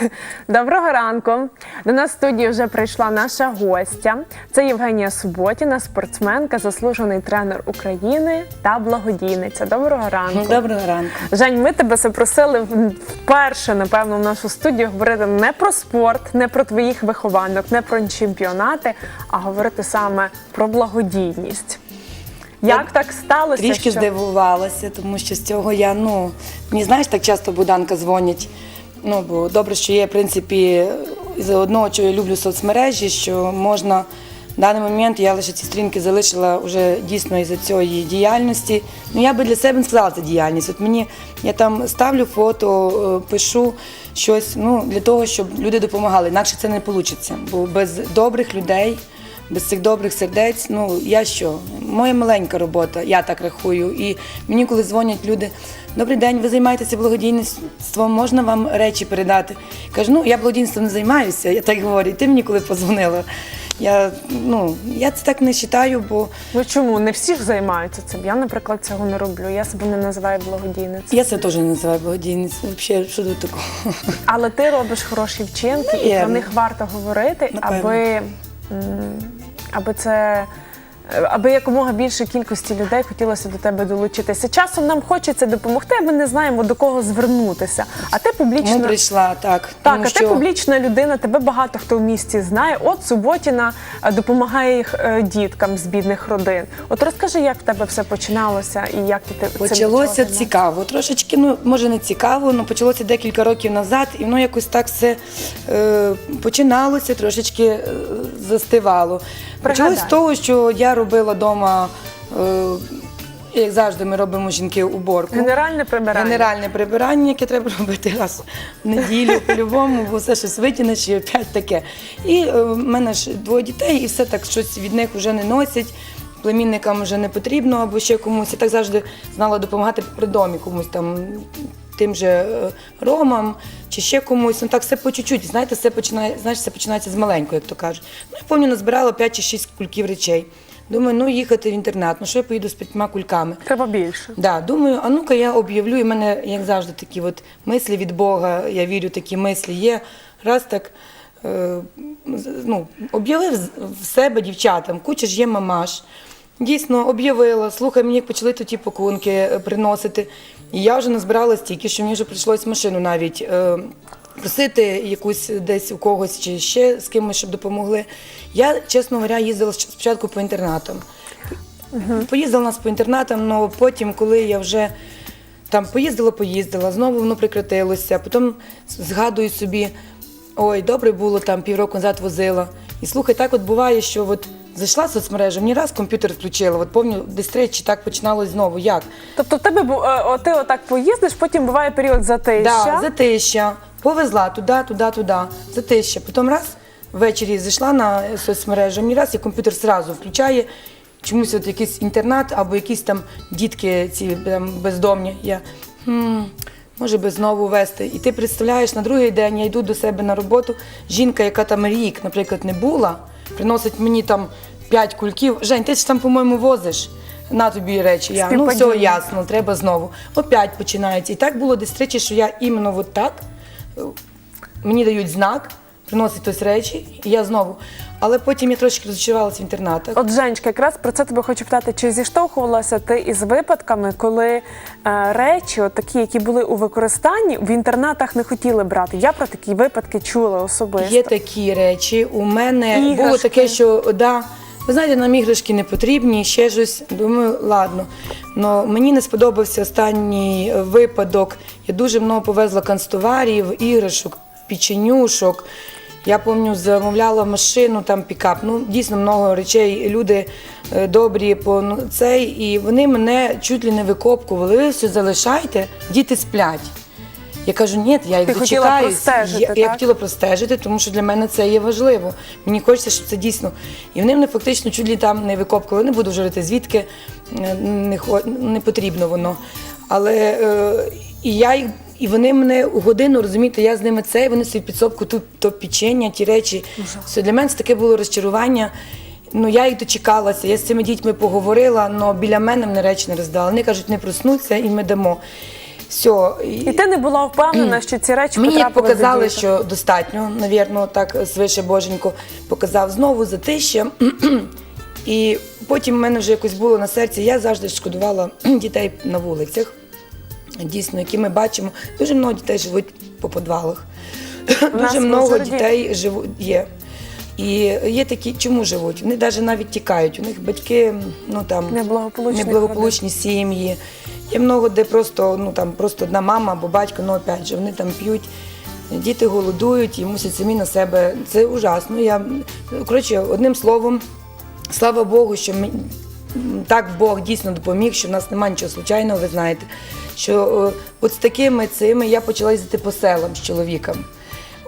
Доброго ранку. До нас в студії вже прийшла наша гостя. Це Євгенія Суботіна, спортсменка, заслужений тренер України та благодійниця. Доброго ранку. Доброго ранку. Жень, ми тебе запросили вперше, напевно, в нашу студію говорити не про спорт, не про твоїх вихованок, не про чемпіонати, а говорити саме про благодійність. Як так сталося? Трішки що... здивувалася, тому що з цього я, ну, мені знаєш, так часто Буданка дзвонять. Ну, бо добре, що є, в принципі, з одного, що я люблю соцмережі, що можна в даний момент я лише ці сторінки залишила вже дійсно із-за цієї діяльності. Ну, я би для себе не сказала це діяльність. От мені я там ставлю фото, е, пишу щось ну, для того, щоб люди допомагали. Інакше це не вийде. Бо без добрих людей без цих добрих сердець, ну я що? Моя маленька робота, я так рахую. І мені, коли дзвонять люди, добрий день, ви займаєтеся благодійництвом, можна вам речі передати? Кажу, ну я благодійництвом не займаюся, я так говорю. І ти мені коли позвонила. Я, ну, я це так не вважаю, бо Ну чому не всі ж займаються цим? Я, наприклад, цього не роблю. Я себе не називаю благодійницею. я це теж не називаю благодійництвом. Взагалі, що тут такого? Але ти робиш хороші вчинки, і про них варто говорити, Напевно. аби, аби це. Аби якомога більше кількості людей хотілося до тебе долучитися. Часом нам хочеться допомогти, а ми не знаємо до кого звернутися. А ти публічно Тому прийшла так. так, тому а ти публічна людина, тебе багато хто в місті знає. От Суботіна е, допомагає їх е, діткам з бідних родин. От розкажи, як в тебе все починалося і як ти Почалося цікаво. Трошечки, ну може не цікаво, але почалося декілька років назад, і воно якось так все е, починалося, трошечки е, застивало. Почалося з того, що я робила вдома, е, як завжди, ми робимо жінки уборку. Генеральне прибирання. Генеральне прибирання, яке треба робити раз в неділю по-любому, бо все щось витягнеш і опять таке. І е, в мене ж двоє дітей, і все так щось від них вже не носять. Племінникам вже не потрібно або ще комусь. Я так завжди знала допомагати при домі комусь там. Тим же е, ромам чи ще комусь, ну так все по чуть-чуть. Знаєте, все починає, знаєш, все починається з маленького, як то кажуть. Ну, я пам'ятаю, назбирала 5 чи 6 кульків речей. Думаю, ну їхати в інтернат, ну що я поїду з п'ятьма кульками. Треба більше. Да, думаю, а ну-ка я об'явлю, і в мене, як завжди, такі от мислі від Бога, я вірю, такі мислі є. Раз так е, ну, об'явив в себе дівчатам, куча ж є мамаш. Дійсно, об'явила, слухай, мені як почали ті пакунки е, приносити. І я вже назбирала стільки, що мені вже прийшлось машину навіть. Е, Просити якусь десь у когось чи ще з кимось, щоб допомогли. Я, чесно говоря, їздила спочатку по інтернатам. Поїздила нас по інтернатам, але потім, коли я вже там поїздила, поїздила, знову воно прекратилося. Потім згадую собі, ой, добре було там півроку назад возила. І слухай, так от буває, що от зайшла в соцмережу, мені раз комп'ютер включила, от пам'ятаю, десь тричі так починалось знову. Як? Тобто, в тебе бу- е, о, ти отак поїздиш, потім буває період затища. Да, затища, повезла туди, туди, туди, затища. Потім раз ввечері зайшла на соцмережу, мені раз і комп'ютер зразу включає. Чомусь от якийсь інтернат або якісь там дітки ці там, бездомні. Я хм, може би знову вести. І ти представляєш, на другий день я йду до себе на роботу. Жінка, яка там рік, наприклад, не була, приносить мені там п'ять кульків. Жень, ти ж там, по-моєму, возиш. На тобі речі. Я, ну все ясно, треба знову. Опять починається. І так було десь тричі, що я іменно от так е, мені дають знак, приносять хтось речі, і я знову. Але потім я трошки розчарувалася в інтернатах. От, Женечка, якраз про це тебе хочу питати. Чи зіштовхувалася ти із випадками, коли е, речі, от такі, які були у використанні, в інтернатах не хотіли брати? Я про такі випадки чула особисто. Є такі речі. У мене Іграшки. було таке, що да, ви знаєте, нам іграшки не потрібні, ще щось. Думаю, ладно. Но мені не сподобався останній випадок. Я дуже много повезла канцтоварів, іграшок, печенюшок. Я пам'ятаю, замовляла машину, там пікап. Ну, дійсно много речей. Люди е, добрі по ну, цей, і вони мене чуть ли не викопкували. Ви все залишайте, діти сплять. Я кажу, ні, я їх Ти хотіла дочекаюсь. простежити, я, я так? хотіла простежити, тому що для мене це є важливо. Мені хочеться, щоб це дійсно. І вони мене фактично чуть ли там не викопкували. Не буду вже звідки е, не, хо- не потрібно воно. Але е, і я їх. І вони мене у годину розумієте, я з ними це, і вони собі підсобку тут то печення, ті речі. Все для мене це таке було розчарування. Ну я їх дочекалася. Я з цими дітьми поговорила, але біля мене мене речі не роздали. Вони кажуть, не проснуться і ми дамо. Все. І ти не була впевнена, що ці речі Мені потрапили показали, до що достатньо, навірно, так свише Боженько показав знову затища. І потім в мене вже якось було на серці, я завжди шкодувала дітей на вулицях. Дійсно, які ми бачимо, дуже много дітей живуть по підвалах. Дуже много дітей живуть є. І є такі, чому живуть? Вони навіть навіть тікають. У них батьки ну там Неблагополучних неблагополучні сім'ї. Є много, де просто ну там просто одна мама або батько, ну опять же, вони там п'ють. Діти голодують і мусять самі на себе. Це ужасно. Я коротше, одним словом, слава Богу, що ми, так Бог дійсно допоміг, що в нас немає нічого случайного, ви знаєте. Що е, от з такими цими я почала їздити по селам з чоловіком.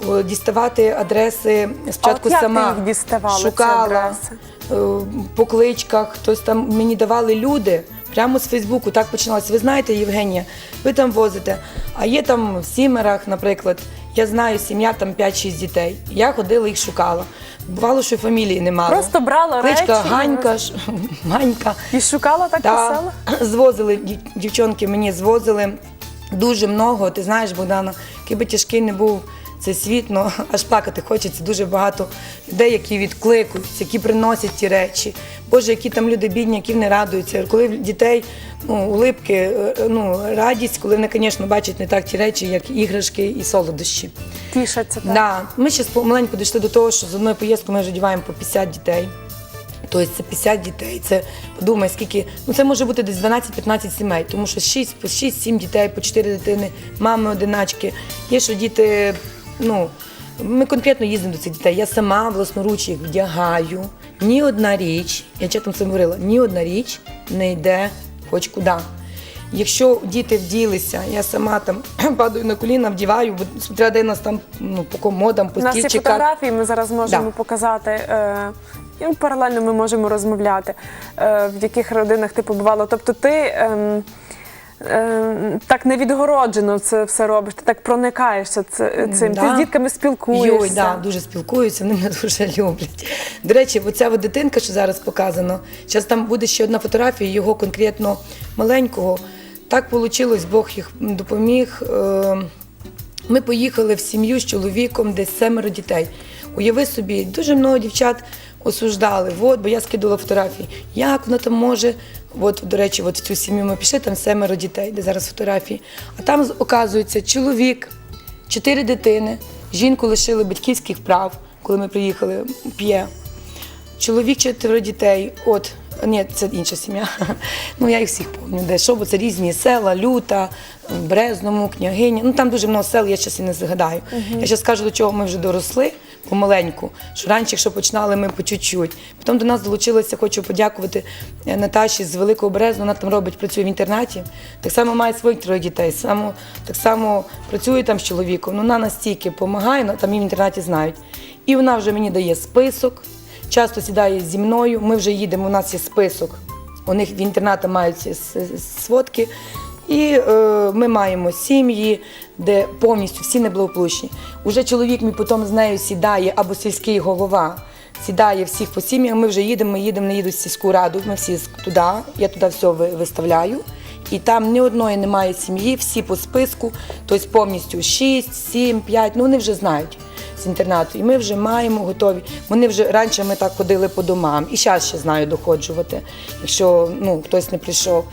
О, Діставати адреси спочатку як ти їх діставала, шукала адреси? е, по кличках, хтось там мені давали люди. Прямо з Фейсбуку так починалося. Ви знаєте, Євгенія, ви там возите. А є там в Сімерах, наприклад, я знаю, сім'я там 5-6 дітей. Я ходила їх шукала. Бувало, що фамілії не мало. Просто брала Кличка речі Ганька, ж- Ганька. І шукала так Да, селах? звозили, дів- дівчонки мені звозили дуже много. Ти знаєш, Богдана, який би тяжкий не був цей світ, ну аж плакати хочеться. Дуже багато людей, які відкликуються, які приносять ті речі. Боже, які там люди бідні, які не радуються. Коли в дітей ну, улипки, е, ну, радість, коли вони, звісно, бачать не так ті речі, як іграшки і солодощі. Тішаться так. Да. Ми ще помаленьку дійшли до того, що з одної поїздки ми вже одягаємо по 50 дітей. Тобто це 50 дітей. Це подумай, скільки. Ну це може бути десь 12-15 сімей, тому що 6, по 6-7 дітей, по 4 дитини, мами одиначки. Є, що діти, ну. Ми конкретно їздимо до цих дітей. Я сама власноруч їх вдягаю. Ні одна річ, я чесно це говорила, ні одна річ не йде хоч куди. Якщо діти вділися, я сама там падаю на коліна, вдіваю, бо смотря де нас там ну, по комодам, по У нас є стільчиках. фотографії, ми зараз можемо Да. показати. Е, і паралельно ми можемо розмовляти, е, в яких родинах ти побувала. Тобто ти ем, ем, так невідгороджено це все робиш, ти так проникаєшся це- цим. Ти з дітками спілкуєшся. Йой, да, дуже спілкуються, вони мене дуже люблять. До речі, оця от дитинка, що зараз показано, зараз там буде ще одна фотографія його конкретно маленького. Так вийшло, Бог їх допоміг. Е, Ми поїхали в сім'ю з чоловіком, десь семеро дітей. Уяви собі, дуже много дівчат осуждали. От, бо я скидала фотографії. Як вона там може? От, до речі, от в цю сім'ю ми пішли, там семеро дітей, де зараз фотографії. А там, оказується, чоловік, чотири дитини, жінку лишили батьківських прав, коли ми приїхали, п'є. Чоловік четверо дітей. От, ні, це інша сім'я. Ну, я їх всіх пам'ятаю. Де що, бо це різні села, люта, Брезному, княгиня. Ну там дуже много сел, я зараз і не згадаю. Я зараз скажу, до чого ми вже доросли помаленьку. Що раніше, якщо починали ми по чуть-чуть. Потім до нас долучилася, хочу подякувати е, Наташі з Великого Брезну. Вона там робить, працює в інтернаті. Так само має своїх троє дітей. Само, так само працює там з чоловіком. Ну, вона настільки допомагає, ну, там її в інтернаті знають. І вона вже мені дає список часто сідає зі мною. Ми вже їдемо, у нас є список. У них в інтернаті мають сводки. І е, ми маємо сім'ї, де повністю всі неблагополучні. Уже чоловік мій потім з нею сідає, або сільський голова сідає всіх по сім'ях. Ми вже їдемо, ми їдемо, не їдуть в сільську раду. Ми всі туди. Я туди все виставляю. І там ні одної немає сім'ї, всі по списку, тобто повністю 6, 7, 5, ну вони вже знають з інтернату. І ми вже маємо готові. Вони вже раніше ми так ходили по домам, і зараз ще знаю доходжувати, якщо ну, хтось не прийшов.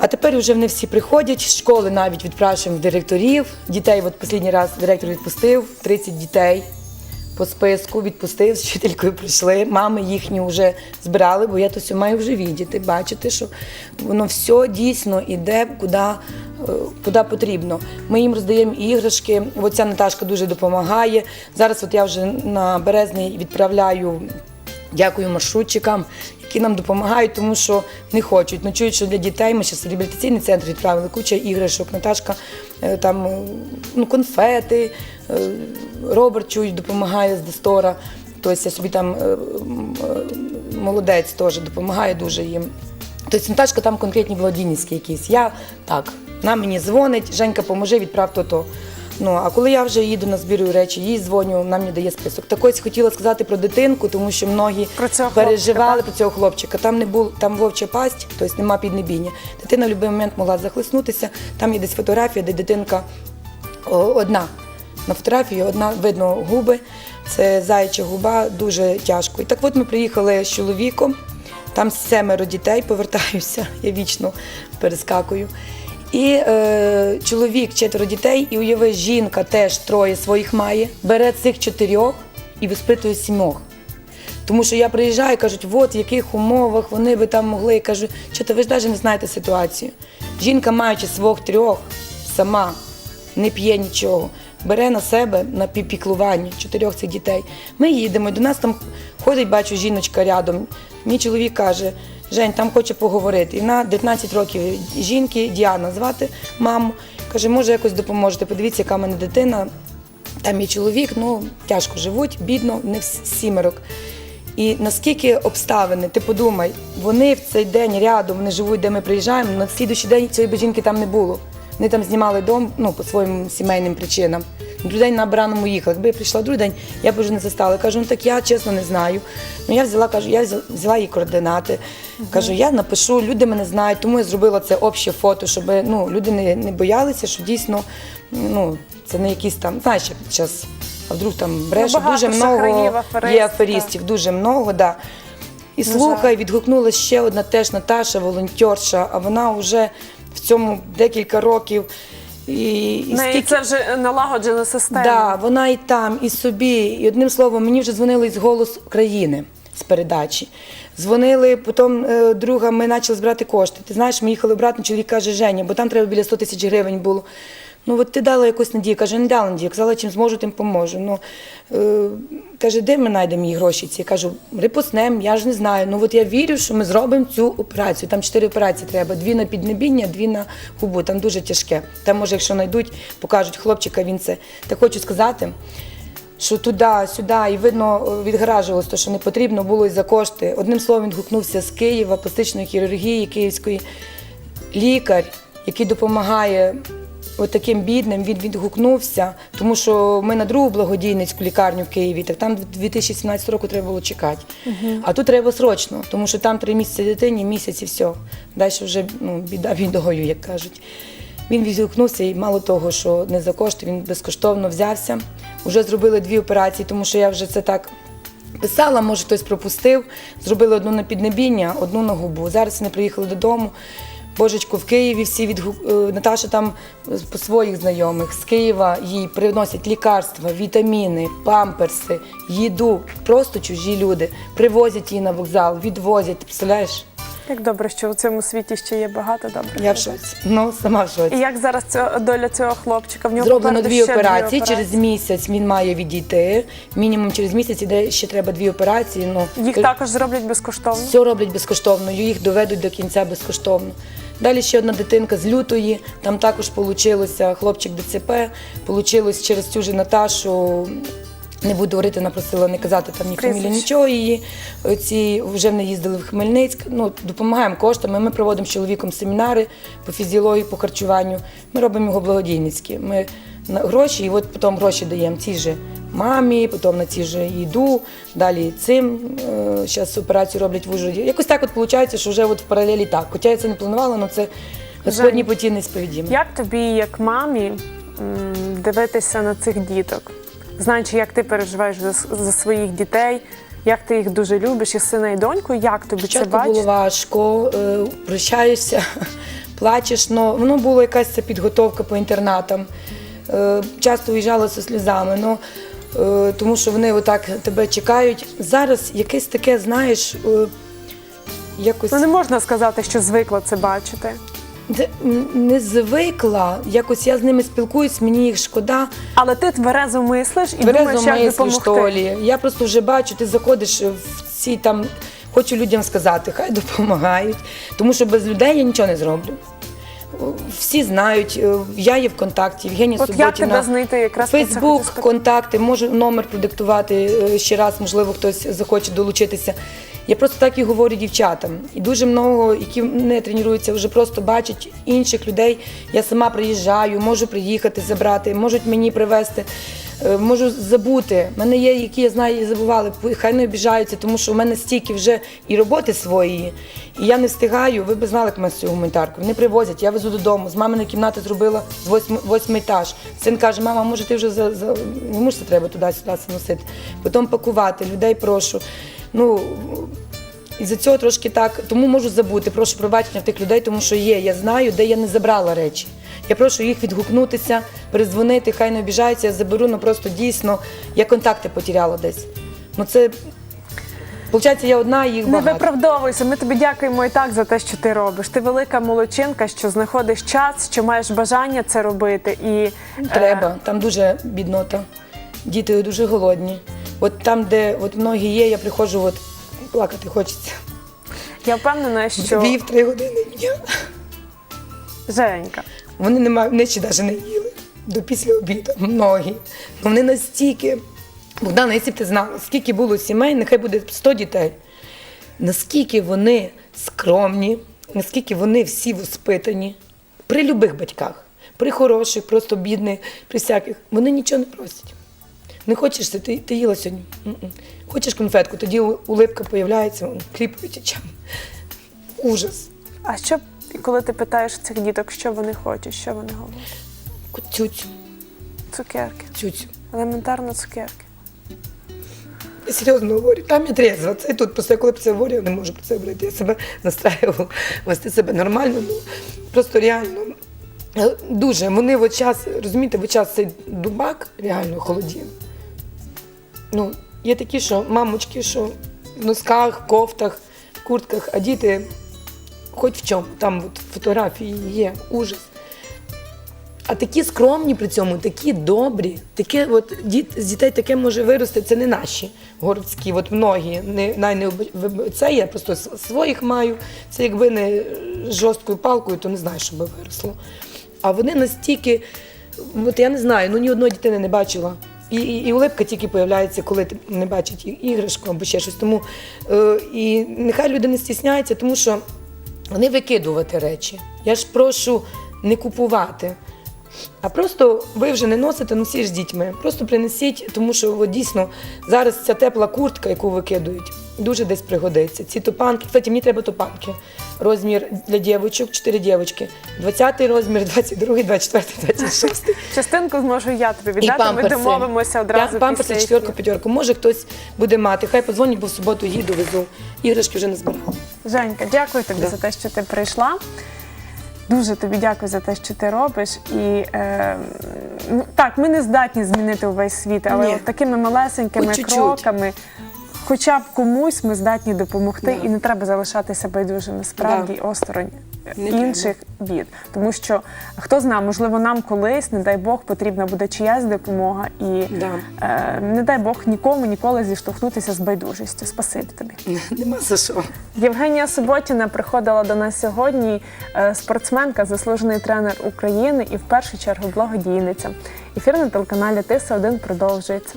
А тепер вже вони всі приходять, з школи навіть відпрашуємо директорів. Дітей, от останній раз директор відпустив 30 дітей по списку, відпустив, з вчителькою прийшли. Мами їхні вже збирали, бо я то все маю вже віддіти, бачити, що воно все дійсно йде куди, е, куди потрібно. Ми їм роздаємо іграшки. Оця Наташка дуже допомагає. Зараз от я вже на березний відправляю. Дякую маршрутчикам, які нам допомагають, тому що не хочуть. Ну, чують, що для дітей ми зараз реабілітаційний центр відправили, куча іграшок. Наташка е, там е, ну, конфети, е, Роберт чують, допомагає з Дестора. Тобто я собі там молодець теж допомагає дуже їм. Тобто Наташка там конкретні володінницькі якісь. Я так, вона мені дзвонить, Женька, поможи, відправ то-то. Ну, а коли я вже їду на збірую речі, їй дзвоню, вона мені дає список. Так ось хотіла сказати про дитинку, тому що многі Про цього переживали хлопчика, про цього хлопчика. Там не було, там вовча пасть, тобто нема піднебіння. Дитина в будь-який момент могла захлиснутися. Там є десь фотографія, де дитинка одна. На фотографії одна видно губи, це заяча губа, дуже тяжко. І так от ми приїхали з чоловіком, там семеро дітей, повертаюся, я вічно перескакую. І е, чоловік четверо дітей, і уяви, жінка теж троє своїх має, бере цих чотирьох і виспитує сімох. Тому що я приїжджаю, кажуть, от в яких умовах вони би там могли. Я кажу, що то ви ж навіть не знаєте ситуацію. Жінка, маючи свого трьох, сама не п'є нічого, бере на себе на піклування чотирьох цих дітей. Ми їдемо, і до нас там ходить, бачу, жіночка рядом. Мій чоловік каже: Жень, там хоче поговорити. І вона 19 років жінки, Діана звати маму. Каже, може, якось допоможете. Подивіться, яка в мене дитина. Там є чоловік, ну тяжко живуть, бідно, не сімерок. І наскільки обставини, ти подумай, вони в цей день рядом, вони живуть, де ми приїжджаємо, на слідуючий день цієї жінки там не було. Вони там знімали дом ну, по своїм сімейним причинам. Другий день на Абраному їхали. Якби я прийшла другий день, я б вже не застала. Кажу, ну так я чесно не знаю. Ну я взяла, кажу, я взяла- її координати. Кажу, я напишу, люди мене знають, тому я зробила це обще фото, щоб ну, люди не, не боялися, що дійсно ну, це не якісь там, знаєш, зараз, а вдруг там бреше, багато дуже много аферистів, є аферистів, дуже много, да. І На слухай, відгукнулася ще одна теж Наташа, волонтерша, а вона вже в цьому декілька років. І, і неї скільки- це вже налагоджена система. Да, вона і там, і собі. І одним словом, мені вже дзвонили з голос країни з передачі. Дзвонили, потім е, друга, ми почали збирати кошти. Ти знаєш, ми їхали обратно, чоловік каже, Женя, бо там треба біля 100 тисяч гривень було. Ну, от ти дала якусь надію. Каже, не дала надію. Казала, чим зможу, тим поможу. Ну, е, каже, де ми знайдемо її гроші ці? Я кажу, репоснем, я ж не знаю. Ну от я вірю, що ми зробимо цю операцію. Там чотири операції треба: дві на піднебіння, дві на губу. Там дуже тяжке. Там, може, якщо знайдуть, покажуть хлопчика, він це. Так хочу сказати. Що туди, сюди, і видно, відгаражувалось, то, що не потрібно було і за кошти. Одним словом, він гукнувся з Києва, пластичної хірургії Київської лікар, який допомагає от таким бідним, він відгукнувся, тому що ми на другу благодійницьку лікарню в Києві, так там 2017 року треба було чекати. А тут треба срочно, тому що там три місяці дитині, місяць і все. Далі вже ну, біда бідою, як кажуть. Він відгукнувся і мало того, що не за кошти, він безкоштовно взявся. Уже зробили дві операції, тому що я вже це так писала, може хтось пропустив. Зробили одну на піднебіння, одну на губу. Зараз вони приїхали додому. Божечко в Києві всі відгук... е, Наташа там е, своїх знайомих з Києва їй приносять лікарства, вітаміни, памперси, їду. Просто чужі люди. Привозять її на вокзал, відвозять. Представляєш? Як добре, що у цьому світі ще є багато добрих. Я в шоці. Ну, сама в шоці. І як зараз ця доля цього хлопчика? В нього Зроблено попереду дві операції. Через місяць він має відійти. Мінімум через місяць іде ще треба дві операції. Ну Їх то- також зроблять безкоштовно. все роблять безкоштовно, їх доведуть до кінця безкоштовно. Далі ще одна дитинка з лютої, там також вийшло хлопчик ДЦП, вийшло через цю ж Наташу. Не буду говорити, вона просила не казати там ні фамілії, нічого її. Ці вже не їздили в Хмельницьк. Ну, допомагаємо коштами. Ми проводимо з чоловіком семінари по фізіології, по харчуванню. Ми робимо його благодійницькі. Ми гроші, і от потім гроші даємо цій же мамі, потім на ці же їду, далі цим. Зараз операцію роблять в Ужгороді. Якось так от виходить, що вже от в паралелі так. Хоча я це не планувала, але це Господні поті несповідімо. Як тобі, як мамі, дивитися на цих діток, знаючи, як ти переживаєш за, за своїх дітей, як ти їх дуже любиш, і сина і доньку, як тобі це Спочатку було важко, е, прощаєшся, плачеш, але воно була якась підготовка по інтернатам. Е, Часто уїжджала зі сльозами, е, тому що вони отак тебе чекають. Зараз якесь таке, знаєш, е, якось Ну не можна сказати, що звикла це бачити. Не звикла. Якось я з ними спілкуюсь, мені їх шкода. Але ти тверезо мислиш і Тверезо думаєш, як мислиш, допомогти. що. Я просто вже бачу, ти заходиш в ці там. Хочу людям сказати, хай допомагають, тому що без людей я нічого не зроблю. Всі знають, е, я є в контакті, Євгенія От як Суботіна. тебе знайти? Якраз Фейсбук, контакти, можу номер продиктувати е, ще раз, можливо, хтось захоче долучитися. Я просто так і говорю дівчатам. І дуже много, які не тренуються, вже просто бачать інших людей. Я сама приїжджаю, можу приїхати забрати, можуть мені привезти. Е, Можу забути. У мене є, які я знаю, і забували, хай не обіжаються, тому що у мене стільки вже і роботи своєї, і я не встигаю. Ви б знали, як ми з гуманітарку. Вони привозять, я везу додому. З маминої кімнати зробила з восьми, восьмий етаж. Син каже, мама, може ти вже за, за... йому ж це треба туди-сюди носити. Потім пакувати, людей прошу. Ну, і за цього трошки так, тому можу забути. Прошу пробачення в тих людей, тому що є. Я знаю, де я не забрала речі. Я прошу їх відгукнутися, перезвонити, хай не обіжаються, я заберу, ну просто дійсно я контакти потеряла десь. Ну це виходить, я одна, їх Не виправдовуйся. Ми тобі дякуємо і так за те, що ти робиш. Ти велика молодчинка, що знаходиш час, що маєш бажання це робити. І е, Треба, там дуже біднота. Діти дуже голодні. От там, де от ноги є, я приходжу, от плакати хочеться. я впевнена, що Дві в три години дня. Женька. Вони не мають, вони ще навіть не їли до після обіду, многі. Вони настільки. Богдана, якщо б ти знала, скільки було сімей, нехай буде 100 дітей. Наскільки вони скромні, наскільки вони всі воспитані при любих батьках, при хороших, просто бідних, при всяких, вони нічого не просять. Не хочеш ти, ти, ти їла сьогодні. Хочеш конфетку, тоді улипка появляється, хліб очам. Ужас. А що коли ти питаєш цих діток, що вони хочуть, що вони говорять? Цюцю, Цукерки, цюцю. елементарно цукерки. Серйозно говорю, там я трезва. Це тут просто я коли про це говорю, я не можу про це говорити. Я себе настраювала вести себе нормально, ну просто реально. Е, Дуже. Вони в час, розумієте, в час цей дубак реально холодів. Ну, є такі, що мамочки, що в носках, кофтах, куртках, а діти хоч в чому. Там от фотографії є, ужас. А такі скромні при цьому, такі добрі, таке от діт, з дітей таке може вирости, це не наші городські, от многі. Не, най це я просто своїх маю. Це якби не жорсткою палкою, то не знаю, що би виросло. А вони настільки, от я не знаю, ну ні одної дитини не бачила. І, і, і улипка тільки появляється, коли не бачить іграшку або ще щось. Тому е, і нехай люди не стісняються, тому що не викидувати речі. Я ж прошу не купувати. А просто ви вже не носите, носіть з дітьми. Просто принесіть, тому що от, дійсно зараз ця тепла куртка, яку викидують, дуже десь пригодиться. Ці топанки, кстати, мені треба топанки. Розмір для дівчинок, 4 дівчинки. 20 розмір, 22, 24, 26. Частинку зможу я тобі віддати. Ми домовимося одразу. Я памперси четверку, п'ятерку. Може хтось буде мати. Хай подзвонить, бо в суботу їду, везу. Іграшки вже не збирала. Женька, дякую тобі Да. за те, що ти прийшла. Дуже тобі дякую за те, що ти робиш. І е, ну, так, ми не здатні змінити увесь світ, але Ні. от такими малесенькими Хоч чуть-чуть. кроками, хоча б комусь ми здатні допомогти, Да. і не треба залишатися байдужими справді Да. осторонь Не інших бід. Тому що хто знає, можливо, нам колись, не дай Бог, потрібна буде чиясь допомога, і Да. е, не дай Бог нікому ніколи зіштовхнутися з байдужістю. Спасибі тобі. Нема за що. Євгенія Суботіна приходила до нас сьогодні. е, Спортсменка, заслужений тренер України і в першу чергу благодійниця. Ефір на телеканалі Тиса 1 продовжується.